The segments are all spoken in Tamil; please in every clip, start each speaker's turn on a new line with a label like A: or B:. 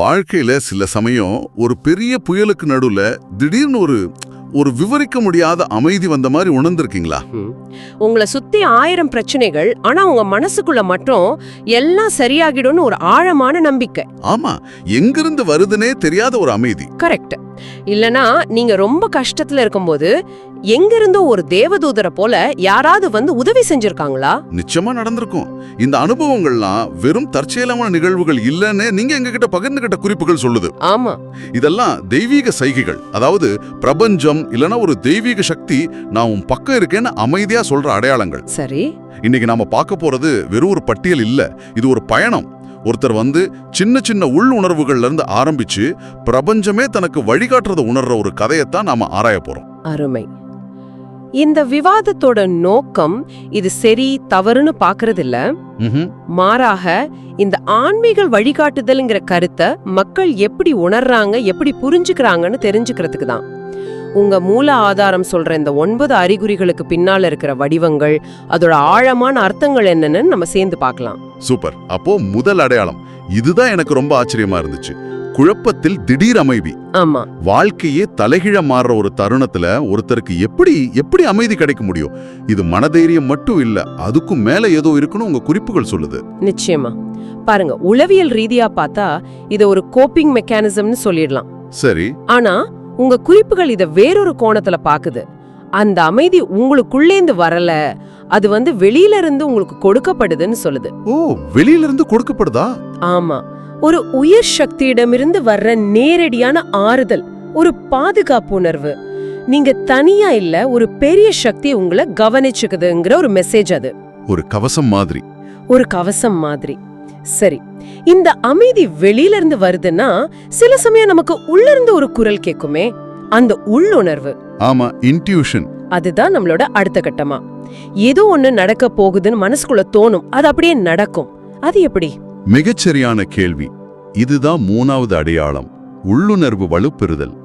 A: வாழ்க்கையில சில சமயம் ஒரு பெரிய புயலுக்கு நடுவுல திடீர்னு ஒரு ஒரு விவரிக்க முடியாத அமைதி வந்த மாதிரி உணர்ந்திருக்கீங்களா.
B: உங்களை சுத்தி ஆயிரம் பிரச்சனைகள் ஆனா உங்க மனசுக்குள்ள மட்டும் எல்லாம் சரியாகிடும்னு ஒரு ஆழமான நம்பிக்கை.
A: ஆமா. எங்கிருந்து வருதுனே தெரியாத ஒரு அமைதி.
B: கரெக்ட். இல்லனா நீங்க ரொம்ப கஷ்டத்துல இருக்கும்போது எங்கிருந்தோ ஒரு தேவதூதரை போல யாராவது வந்து உதவி செஞ்சிருக்காங்களா?
A: நிச்சயமா நடந்திருக்கும். இந்த அனுபவங்கள்லாம் வெறும் தற்செயலான நிகழ்வுகள் இல்லைன்னு நீங்க எங்ககிட்ட பகிர்ந்துகிட்ட குறிப்புகள் சொல்லுது.
B: ஆமா.
A: இதெல்லாம் தெய்வீக சைகைகள். அதாவது பிரபஞ்சம் இல்லனா ஒரு தெய்வீக சக்தி நான் உன் பக்கம் இருக்கேன்னு அமைதியா சொல்ற அடையாளங்கள்.
B: சரி.
A: இன்னைக்கு நாம பார்க்க போறது வெறும் ஒரு பட்டியல் இல்ல. இது ஒரு பயணம். ஒருத்தர் வந்து சின்ன சின்ன உள் உணர்வுகள்ல இருந்து ஆரம்பிச்சு பிரபஞ்சமே தனக்கு வழிகாட்டுறத உணர்ற ஒரு கதையத்தான் நாம ஆராய போறோம்.
B: அருமை. இந்த விவாதத்தோட நோக்கம் இது சரி தவறுன்னு பாக்குறது இல்ல
A: ம்ஹும்.
B: மாறாக இந்த ஆன்மீக வழிகாட்டுதல்ங்கிற கருத்தை மக்கள் எப்படி உணர்றாங்க எப்படி புரிஞ்சுக்கிறாங்கன்னு தெரிஞ்சுக்கிறதுக்கு தான். உங்க மூல ஆதாரம் சொல்ற இந்த ஒன்பது அறிகுறிகளுக்கு பின்னால இருக்கிற வடிவங்கள் அதோட ஆழமான அர்த்தங்கள் என்னன்னு நம்ம சேர்ந்து பார்க்கலாம்.
A: சூப்பர். அப்போ முதல் அடையாளம் இதுதான் எனக்கு ரொம்ப ஆச்சரியமா இருந்துச்சு. குழப்பத்தில் திடீர் அமைதி.
B: ஆமா.
A: வாழ்க்கையே தலைகீழ மாறுற ஒரு தருணத்துல ஒருத்தருக்கு எப்படி எப்படி அமைதி கிடைக்க முடியும்? இது மனதைரியம் மட்டும் இல்ல அதுக்கும் மேல ஏதோ இருக்குன்னு உங்க குறிப்புகள் சொல்லுது.
B: நிச்சயமா. பாருங்க உளவியல் ரீதியா பார்த்தா இத ஒரு கோப்பிங் மெக்கானிசம்னு சொல்லிடலாம்.
A: சரி.
B: ஆனா உங்க குறிப்புகள் இத வேறொரு கோணத்துல பாக்குது. அந்த அமைதி உங்களுக்குள்ளேந்து வரல அது வந்து வெளியில இருந்து உங்களுக்கு கொடுக்கப்படுதுன்னு சொல்லுது.
A: ஓ வெளியில இருந்து கொடுக்கப்படுதா?
B: ஆமா. ஒரு உயிர் சக்தியிடமிருந்து வர்ற நேரடியான ஆறுதல் ஒரு பாதுகாப்பு உணர்வு. நீங்க தனியா இல்ல ஒரு பெரிய சக்தி உங்களை கவனிச்சுக்குதுங்கிற ஒரு மெசேஜ் அது.
A: ஒரு கவசம் மாதிரி.
B: ஒரு கவசம் மாதிரி. சரி இந்த அமைதி வெளியில இருந்து வருதுன்னா சில சமயம் நமக்கு உள்ள இருந்து ஒரு குரல் கேக்குமே அந்த உள்ளுணர்வு.
A: ஆமா இன்ட்யூஷன்
B: அதுதான் நம்மளோட அடுத்த கட்டமா. ஏதோ ஒண்ணு நடக்க போகுதுன்னு மனசுக்குள்ள தோணும் அது அப்படியே நடக்கும். அது எப்படி?
A: மிகச்சரியான கேள்வி. இதுதான் மூணாவது அடையாளம். உள்ளுணர்வு வலுப்பெறுதல்.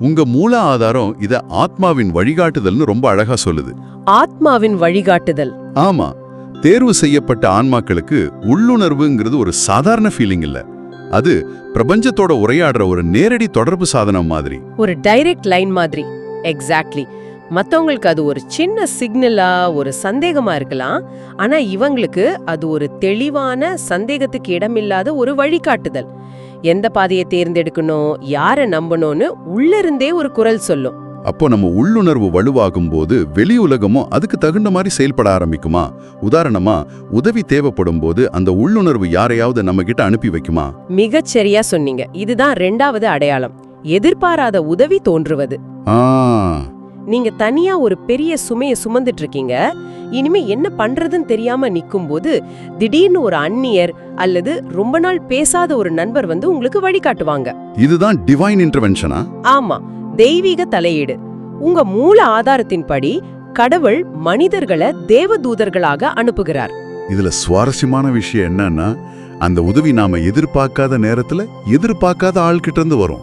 A: உங்க மூல ஆதாரம் இத ஆத்மாவின் வழிகாட்டுதல்னு ரொம்ப அழகா சொல்லுது.
B: ஆத்மாவின் வழிகாட்டுதல்.
A: ஆமா. தேர்வு செய்யப்பட்ட ஆன்மாக்களுக்கு உள்ளுணர்வுங்கிறது ஒரு சாதாரண ஃபீலிங் இல்ல. அது பிரபஞ்சத்தோட உரையாடுற ஒரு நேரடி தொடர்பு சாதனம் மாதிரி.
B: ஒரு டைரக்ட் லைன் மாதிரி. எக்ஸாக்ட்லி மற்றவங்களுக்கு அது ஒரு சின்ன சிக்னலா ஒரு சந்தேகமா இருக்கலாம். ஆனா இவங்களுக்கு அது ஒரு தெளிவான சந்தேகத்துக்கு இடமில்லாத ஒரு வழிகாட்டுதல். எந்த பாதையை தேர்ந்தெடுக்கணும் யாரை நம்பணும்னு உள்ளிருந்தே ஒரு குரல் சொல்லும்.
A: அப்போ நம்ம உள்ளுணர்வு வலுவாகும் போது வெளி உலகமும் அதுக்கு தகுந்த மாதிரி செயல்பட ஆரம்பிக்குமா? உதாரணமா உதவி தேவைப்படும் போது அந்த உள்ளுணர்வு யாரையாவது நம்ம கிட்ட அனுப்பி வைக்குமா?
B: மிகச் சரியா சொன்னீங்க. இதுதான் ரெண்டாவது அடையாளம். எதிர்பாராத உதவி தோன்றுவது.
A: ஆ.
B: நீங்க தனியா ஒரு பெரிய சுமைய சுமந்துட்டு இருக்கீங்க இனிமே என்ன பண்றதுன்னு தெரியாம நிக்கும்போது திடீர்னு ஒரு அந்நியர் அல்லது ரொம்ப நாள் பேசாத ஒரு நண்பர் வந்து உங்களுக்கு வழிகாட்டுவாங்க.
A: இதுதான் டிவைன் இன்டர்வென்ஷனா
B: ஆமா. தெய்வீக தலையீடு. உங்க மூல ஆதாரத்தின்படி கடவுள் மனிதர்களை தேவதூதர்களாக அனுப்புகிறார்.
A: இதுல சுவாரஸ்யமான விஷயம் என்னன்னா அந்த உதவி நாம எதிர்பார்க்காத நேரத்துல எதிர்பார்க்காத ஆள்கிட்ட இருந்து வரும்.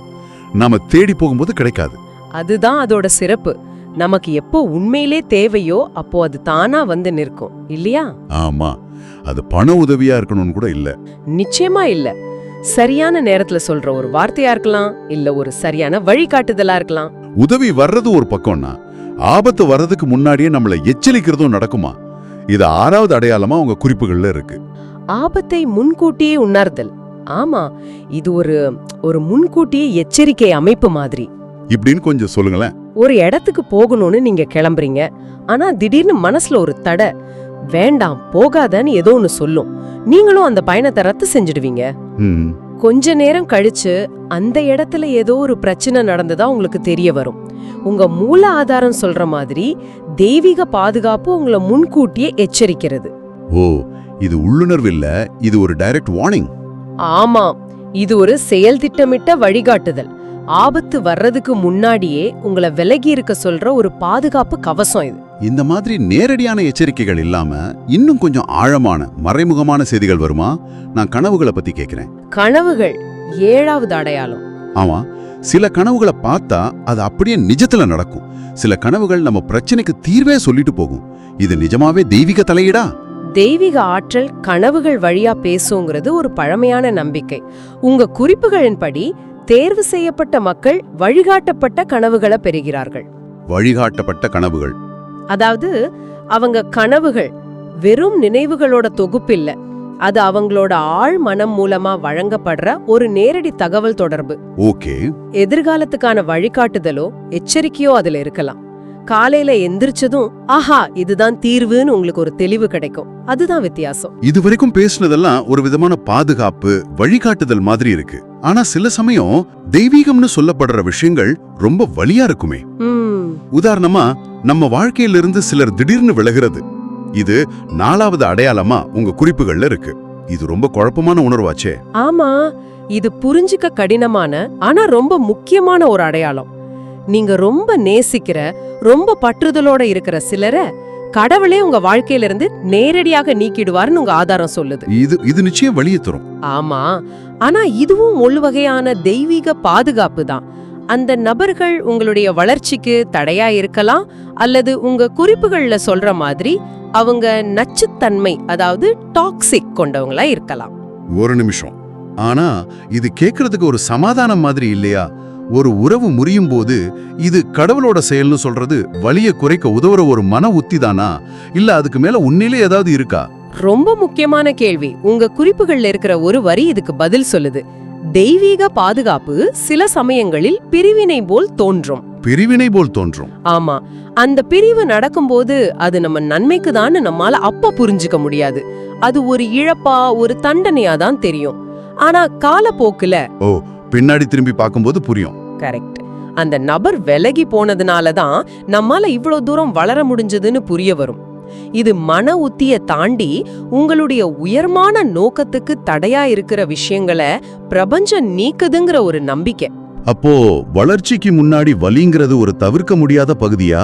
A: நாம தேடி போகும்போது கிடைக்காது.
B: அதுதான் அதோட சிறப்பு. நமக்கு எப்போ உண்மையிலே தேவையோ அப்போ அது தானா வந்து நிற்கும். இல்லையா?
A: ஆமா. அது பண உதவியா இருக்கணும்னு கூட இல்ல.
B: நிச்சயமா இல்ல. சரியான நேரத்துல சொல்ற ஒரு வார்த்தையா இருக்கலாம் இல்ல ஒரு சரியான வழிகாட்டுதலா இருக்கலாம்.
A: உதவி வர்றது ஒரு பக்கம்னா ஆபத்து வர்றதுக்கு முன்னாடியே நம்மள எச்சரிக்கிறதும் நடக்குமா? இது ஆறாவது அடையாளமா உங்க குறிப்புகள்ல இருக்கு.
B: ஆபத்தை முன்கூட்டியே உணர்தல். ஆமா இது ஒரு ஒரு முன்கூட்டியே எச்சரிக்கை அமைப்பு மாதிரி.
A: இப்படின்னு கொஞ்சம் சொல்லுங்களேன்.
B: ஒரு இடத்துக்கு போகணும்னு நீங்க கிளம்புறீங்க. ஆனா திடீர்னு மனசுல ஒரு தடை வேண்டாம் போகாதன்னு ஏதோ ஒன்னு சொல்லும். நீங்களும் அந்த பயணத்தை ரத்து செஞ்சிடுவீங்க. கொஞ்ச நேரம் கழிச்சு அந்த இடத்துல ஏதோ ஒரு பிரச்சனை நடந்ததா உங்களுக்கு தெரிய வரும். உங்க மூல ஆதாரம் சொல்ற மாதிரி தெய்வீக பாதுகாப்பு உங்களை முன்கூட்டியே எச்சரிக்கிறது.
A: ஓ இது உள்ளுணர்வு இல்ல இது ஒரு டைரக்ட் வார்னிங்
B: ஆமா இது ஒரு செயல் திட்டமிட்ட வழிகாட்டுதல். ஆபத்து வர்றதுக்கு முன்னாடியே உங்களை விலகி இருக்க சொல்ற ஒரு பாதுகாப்பு கவசம் இது.
A: இந்த மாதிரி நேரடியான எச்சரிக்கைகள் இல்லாம இன்னும் கொஞ்சம் ஆழமான மறைமுகமான செய்திகள் வருமா? நான் கனவுகளை பத்தி கேக்குறேன்.
B: கனவுகள் ஏழாவது அடையாளம்.
A: ஆமா சில கனவுகளை பார்த்தா அது அப்படியே நிஜத்துல நடக்கும். சில கனவுகள் நம்ம பிரச்சனைக்கு தீர்வே சொல்லிட்டு போகும். இது நிஜமாவே தெய்வீக தலையீடா?
B: தெய்வீக ஆற்றல் கனவுகள் வழியா பேசுங்கிறது ஒரு பழமையான நம்பிக்கை. உங்க குறிப்புகளின்படி தேர்வு செய்யப்பட்ட மக்கள் வழிகாட்டப்பட்ட கனவுகளை பெறுகிறார்கள்.
A: வழிகாட்டப்பட்ட கனவுகள்.
B: அதாவது அவங்க கனவுகள் வெறும் நினைவுகளோட தொகுப்பில்ல. அது அவங்களோட ஆழ் மனம் மூலமா வழங்கப்படுற ஒரு நேரடி தகவல் தொடர்பு.
A: ஓகே.
B: எதிர்காலத்துக்கான வழிகாட்டுதலோ எச்சரிக்கையோ அதுல இருக்கலாம். காலையில எந்திரிச்சதும் ஆஹா இதுதான் தீர்வுன்னு உங்களுக்கு ஒரு தெளிவு கிடைக்கும். அதுதான் வித்தியாசம்.
A: இது வரைக்கும் பேசுனதெல்லாம் ஒரு விதமான பாதுகாப்பு வழிகாட்டுதல் மாதிரி இருக்கு. ஆனா சில சமயம் தெய்வீகம்னு சொல்லப்படுற விஷயங்கள் ரொம்ப வலியா இருக்குமே. உதாரணமா நம்ம வாழ்க்கையிலிருந்து சிலர் திடீர்னு விலகிறது. இது நாலாவது அடையாளமா உங்க குறிப்புகள்ல இருக்கு. இது ரொம்ப குழப்பமான உணர்வாச்சே.
B: ஆமா இது புரிஞ்சுக்க கடினமான ஆனா ரொம்ப முக்கியமான ஒரு அடையாளம். நீங்க ரொம்ப நேசிக்கிற ரொம்ப பற்றுதலோட இருக்கிற சிலரை கடவுளே உங்க வாழ்க்கையில இருந்து நேரடியாக நீக்கிடுவார்னு உங்க ஆதாரம் சொல்லுது.
A: இது இது நிச்சயம் வழியை தரும்.
B: ஆமா. ஆனா இதுவும் ஒரு வகையான தெய்வீக பாதுகாப்பு தான். அந்த நபர்கள் உங்களுடைய வளர்ச்சிக்கு தடையா இருக்கலாம் அல்லது உங்க குறிப்புகள்ல சொல்ற மாதிரி அவங்க நச்சுத்தன்மை அதாவது டாக்ஸிக் கொண்டவங்களா இருக்கலாம்.
A: ஒரு நிமிஷம். ஆனா இது கேக்குறதுக்கு ஒரு சமாதானம் மாதிரி இல்லையா? ஒரு உறவு முறியும் போது இது கடவுளோட செயல்னு சொல்றது வலிய குறைக்க உதவுற ஒரு மன உத்தி தானா இல்ல அதுக்கு மேல உன்னிலே ஏதாவது இருக்கா?
B: ரொம்ப முக்கியமான கேள்வி. உங்க குறிப்புகள்ல இருக்கிற ஒரு வரி இதுக்கு பதில் சொல்லுது. தெய்வீக பாதுகாப்பு சில சமயங்களில் பிரிவினை போல் தோன்றும்.
A: பிரிவினை போல் தோன்றும்.
B: ஆமா. அந்த பிரிவு நடக்கும்போது அது நம்ம நன்மைக்கு தான் நம்மால அப்ப புரிஞ்சுக்க முடியாது. அது ஒரு இழப்பா ஒரு தண்டனையா தான் தெரியும். ஆனா காலப்போக்குல
A: ஓ பின்னாடி திரும்பி பார்க்கும்போது புரியும்.
B: கரெக்ட் அந்த நபர் விலகி போனதுனால தான் நம்மால இவ்ளோ தூரம் வளர முடிஞ்சதுன்னு புரிய வரும். இது மன உத்திய தாண்டி உங்களுடைய உயர்மான நோக்கத்துக்கு தடையா இருக்கிற விஷயங்களை பிரபஞ்சம் நீக்குதுங்கிற ஒரு நம்பிக்கை.
A: அப்போ வளர்ச்சிக்கு முன்னாடி வலிங்கிறது ஒரு தவிர்க்க முடியாத பகுதியா?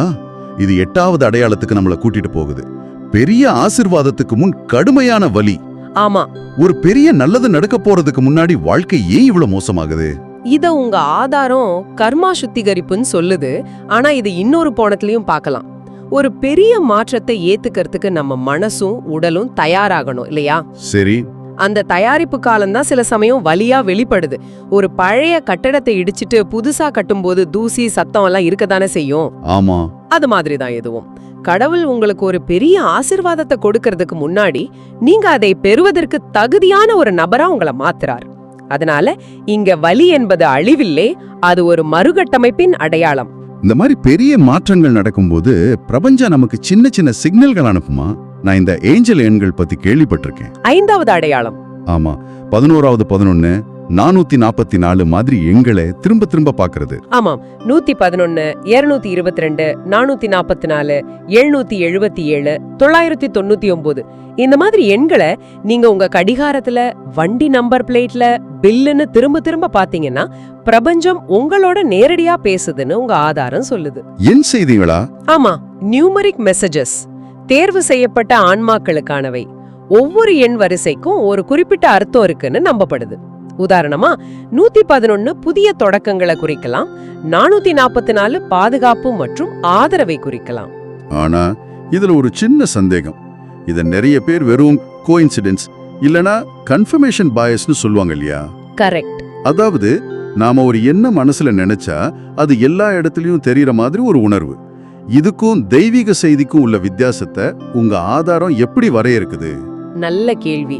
A: இது எட்டாவது அடையாளத்துக்கு நம்மள கூட்டிட்டு போகுது. பெரிய ஆசிர்வாதத்துக்கு முன் கடுமையான வலி.
B: ஆமா.
A: ஒரு பெரிய நல்லது நடக்க போறதுக்கு முன்னாடி வாழ்க்கை ஏன் இவ்வளவு மோசமாகுது?
B: இத உங்க ஆதாரம் கர்மா சுத்திகரிப்புன்னு சொல்லுது. ஆனா இது இன்னொரு கோணத்திலயும் பார்க்கலாம் ஒரு பெரிய மாற்றத்தை ஏத்துக்கிறதுக்கு நம்ம மனசும் உடலும் தயாராகணும் இல்லையா?
A: சரி.
B: அந்த தயாரிப்பு காலம்தான் சில சமயம் வலியா வெளிப்படுது. ஒரு பழைய கட்டடத்தை இடிச்சிட்டு புதுசா கட்டும்போது தூசி சத்தம் எல்லாம் இருக்கத்தானே செய்யும்?
A: ஆமா.
B: அது மாதிரி தான் எதுவும். கடவுள் உங்களுக்கு ஒரு பெரிய ஆசிர்வாதத்தை கொடுக்கறதுக்கு முன்னாடி நீங்க அதை பெறுவதற்கு தகுதியான ஒரு நபரா உங்களை மாத்துறார். அதனால இங்க வலி என்பது அழிவில்லை அது ஒரு மறுகட்டமைப்பின் அடையாளம்.
A: இந்த மாதிரி பெரிய மாற்றங்கள் நடக்கும்போது பிரபஞ்சம் நமக்கு சின்ன சின்ன சிக்னல்கள் அனுப்புமா? நான் இந்த ஏஞ்சல் எண்கள் பத்தி கேள்விப்பட்டிருக்கேன்.
B: ஐந்தாவது அடையாளம்.
A: ஆமா பதினோராவது பதினொன்னு நானூத்தி நாற்பத்தி நாலு மாதிரி எண்களை திரும்ப திரும்ப பாக்குறது
B: ஆமாம் நூத்தி பதினொன்னு இருநூத்தி இருபத்தி ரெண்டு நானூத்தி நாற்பத்தி நாலு எழுநூத்தி எழுபத்தி ஏழு தொள்ளாயிரத்தி தொண்ணூத்தி ஒன்பது இந்த மாதிரி எண்களை நீங்க உங்க கடிகாரத்துல வண்டி நம்பர் பிளேட்ல பில்லுன்னு திரும்ப திரும்ப பாத்தீங்கன்னா பிரபஞ்சம் உங்களோட நேரடியா பேசுதுன்னு உங்க ஆதாரம் சொல்லுது.
A: என் செய்திகளா?
B: ஆமா நியூமரிக் மெசேஜஸ் தேர்வு செய்யப்பட்ட ஆன்மாக்களுக்கானவை. ஒவ்வொரு எண் வரிசைக்கும் ஒரு குறிப்பிட்ட அர்த்தம் இருக்குன்னு நம்பப்படுது. உதாரணமா நூத்தி பதினொன்னு புதிய தொடக்கங்களை குறிக்கலாம் நானூத்தி நாற்பத்தி நாலு பாதுகாப்பு மற்றும் ஆதரவை குறிக்கலாம்.
A: ஆனா இதுல ஒரு சின்ன சந்தேகம். இத நிறைய பேர் வெறும் கோயின்சிடென்ஸ் இல்லனா கன்ஃபர்மேஷன் பாயஸ்னு சொல்லுவாங்க இல்லையா?
B: கரெக்ட்
A: அதாவது நாம ஒரு என்ன மனசுல நினைச்சா அது எல்லா இடத்துலயும் தெரியற மாதிரி ஒரு உணர்வு. இதுக்கும் தெய்வீக செய்திக்கும் உள்ள வித்தியாசத்தை உங்க ஆதாரம் எப்படி வரையறுக்குது?
B: நல்ல கேள்வி.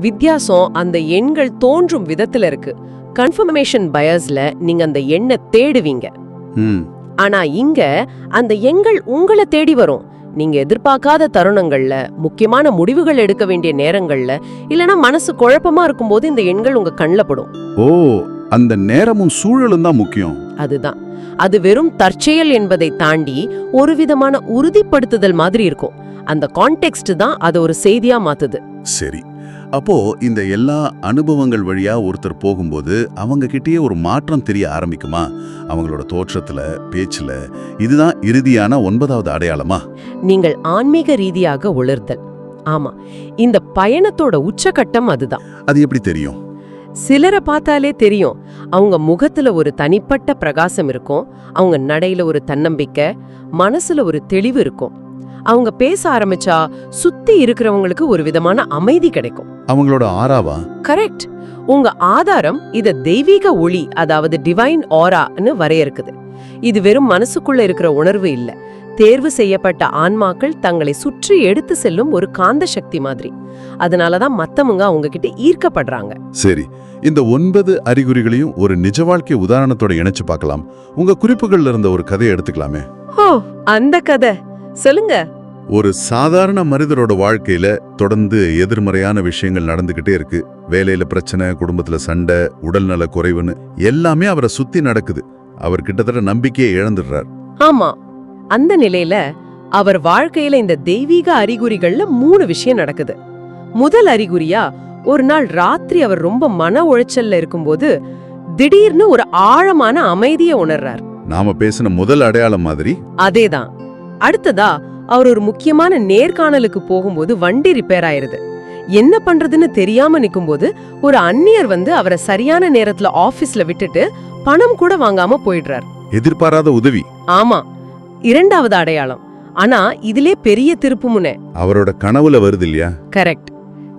B: வித்தியாசம் அந்த எண்கள் தோன்றும் விதத்துல இருக்கு. கன்ஃபர்மேஷன் பயஸ்ல நீங்க அந்த எண்ணை தேடுவீங்க.
A: ம்.
B: ஆனா இங்க அந்த எண்கள் உங்களை தேடி வரும். நீங்க எதிர்பார்க்காத தருணங்கள்ல முக்கியமான முடிவுகள் எடுக்க வேண்டிய நேரங்கள்ல இல்லனா மனசு குழப்பமா இருக்கும்போது இந்த எண்கள் உங்க கண்ல படும்.
A: ஓ அந்த நேரமும் சூழலும் தான் முக்கியம்.
B: அதுதான். அது வெறும் தற்செயல் என்பதை தாண்டி ஒரு விதமான உறுதிப்படுத்துதல் மாதிரி இருக்கும். அந்த கான்டெக்ஸ்ட் தான் அதை ஒரு செய்தியா மாத்துது.
A: சரி. அப்போ இந்த எல்லா அனுபவங்கள் வழியா ஒருத்தர் போகும்போது அவங்க கிட்டயே ஒரு மாற்றம் தெரிய ஆரம்பிக்குமா? அவங்களோட தோற்றத்துல பேச்சுல இதுதான் இறுதியான ஒன்பதாவது அடையாளமா?
B: நீங்கள் ஆன்மீக ரீதியாக உணர்தல் ஆமா இந்த பயணத்தோட உச்சகட்டம் அதுதான்.
A: அது எப்படி தெரியும்?
B: சிலரை பார்த்தாலே தெரியும். அவங்க முகத்துல ஒரு தனிப்பட்ட பிரகாசம் இருக்கும். அவங்க நடையில ஒரு தன்னம்பிக்கை மனசுல ஒரு தெளிவு இருக்கும். அவங்க பேச ஆரம்பிச்சா சுத்தி இருக்கிறவங்களுக்கு ஒரு விதமான அமைதி கிடைக்கும்.
A: அவங்களோட ஆறாவா?
B: கரெக்ட் உங்க ஆதாரம் இத தெய்வீக ஒளி அதாவது டிவைன் ஆரான்னு வரையறுக்குது. இது வெறும் மனசுக்குள்ள இருக்கிற உணர்வு இல்ல. தேர்வு செய்யப்பட்ட ஆன்மாக்கள் தங்களை சுற்றி எடுத்து செல்லும் ஒரு காந்த சக்தி மாதிரி. அதனாலதான் மத்தவங்க அவங்க கிட்ட ஈர்க்கப்படுறாங்க.
A: சரி இந்த ஒன்பது அறிகுறிகளையும் ஒரு நிஜ வாழ்க்கை உதாரணத்தோட இணைச்சு பார்க்கலாம். உங்க குறிப்புகள்ல இருந்த ஒரு கதையை எடுத்துக்கலாமே.
B: ஓ அந்த கதை. சொல்லுங்க.
A: ஒரு சாதாரண மனிதரோட வாழ்க்கையில தொடர்ந்து எதிர்மறையான விஷயங்கள் நடந்துகிட்டே இருக்கு. வேலையில பிரச்சனை குடும்பத்துல சண்டை உடல்நல குறைவுன்னு எல்லாமே அவரை சுத்தி நடக்குது. அவர் கிட்டத்தட்ட நம்பிக்கையை இழந்துடுறார்.
B: ஆமா. அந்த நிலையில அவர் வாழ்க்கையில இந்த தெய்வீக அறிகுறிகள்ல மூணு விஷயம் நடக்குது. முதல் அறிகுறியா ஒரு நாள் ராத்திரி அவர் ரொம்ப மன உளைச்சல்ல இருக்கும்போது திடீர்னு ஒரு ஆழமான அமைதியை உணர்றார்.
A: நாம பேசின முதல் அடையாளம் மாதிரி?
B: அதேதான். அடுத்ததா அவர் ஒரு முக்கியமான நேர்காணலுக்கு போகும்போது வண்டி ரிப்பேர் ஆயிருது. என்ன பண்றதுன்னு தெரியாம நிக்கும்போது ஒரு அந்நியர் வந்து அவரை சரியான நேரத்துல ஆபீஸ்ல விட்டுட்டு பணம் கூட வாங்காம போயிடுறார்.
A: எதிர்பாராத உதவி.
B: ஆமா இரண்டாவது அடையாளம். ஆனா இதிலே பெரிய திருப்புமுனை
A: அவரோட கனவுல வருது இல்லையா?
B: கரெக்ட்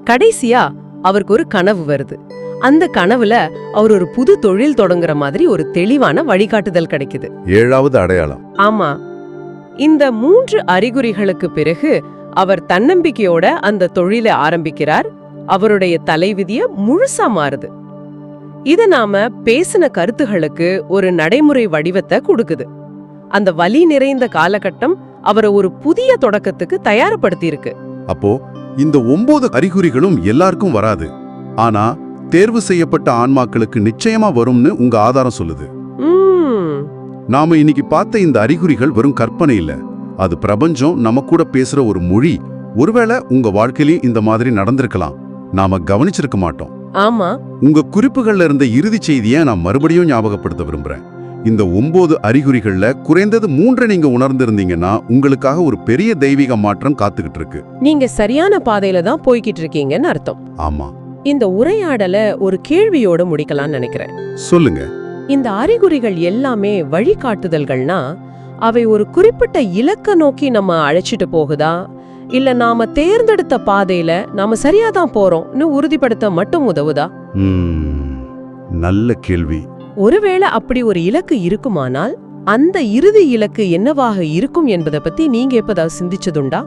B: கடைசியா அவருக்கு ஒரு கனவு வருது. அந்த கனவுல அவர் ஒரு புது தொழில் தொடங்குற மாதிரி ஒரு தெளிவான வழிகாட்டுதல் கிடைக்குது.
A: ஏழாவது அடையாளம்.
B: ஆமா. இந்த மூன்று அறிகுறிகளுக்கு பிறகு அவர் தன்னம்பிக்கையோட அந்த தொழிலை ஆரம்பிக்கிறார். அவருடைய தலைவிதிய முழுசா மாறுது. இத நாம பேசின கருத்துகளுக்கு ஒரு நடைமுறை வடிவத்தை கொடுக்குது. அந்த வலி நிறைந்த காலகட்டம் அவரை ஒரு புதிய தொடக்கத்துக்கு தயார்படுத்தி இருக்கு
A: அப்போ இந்த ஒன்பது அறிகுறிகளும் எல்லாருக்கும் வராது. ஆனா தேர்வு செய்யப்பட்ட ஆன்மாக்களுக்கு நிச்சயமா வரும்னு உங்க ஆதாரம் சொல்லுது. நாம இன்னைக்கு பார்த்த இந்த அறிகுறிகள் வெறும் கற்பனை இல்ல. அது பிரபஞ்சம் நம்ம கூட பேசுற ஒரு மொழி. ஒருவேளை உங்க வாழ்க்கையிலயும் இந்த மாதிரி நடந்திருக்கலாம். நாம கவனிச்சிருக்க மாட்டோம்.
B: ஆமா.
A: உங்க குறிப்புகள்ல இருந்த இறுதி செய்தியை நான் மறுபடியும் ஞாபகப்படுத்த விரும்புறேன். இந்த ஒன்பது அறிகுறிகள்ல குறைந்தது மூன்றை நீங்க உணர்ந்திருந்தீங்கன்னா உங்களுக்காக ஒரு பெரிய தெய்வீக மாற்றம் காத்துக்கிட்டு இருக்கு.
B: நீங்க சரியான பாதையில தான் போய்கிட்டு இருக்கீங்கன்னு அர்த்தம்.
A: ஆமா.
B: இந்த உரையாடல ஒரு கேள்வியோட முடிக்கலாம்னு நினைக்கிறேன்.
A: சொல்லுங்க.
B: இந்த அறிகுறிகள் எல்லாமே வழிகாட்டுதல்கள்னா அவை ஒரு குறிப்பிட்ட இலக்க நோக்கி நம்ம அழைச்சிட்டு போகுதா? இல்ல நாம தேர்ந்தெடுத்த பாதையில நாம சரியா தான் போறோம்னு உறுதிப்படுத்த மட்டும் உதவுதா?
A: நல்ல கேள்வி.
B: ஒருவேளை அப்படி ஒரு இலக்கு இருக்குமானால் அந்த இறுதி இலக்கு என்னவாக இருக்கும் என்பதை பத்தி நீங்க எப்பதாவது சிந்திச்சதுண்டா?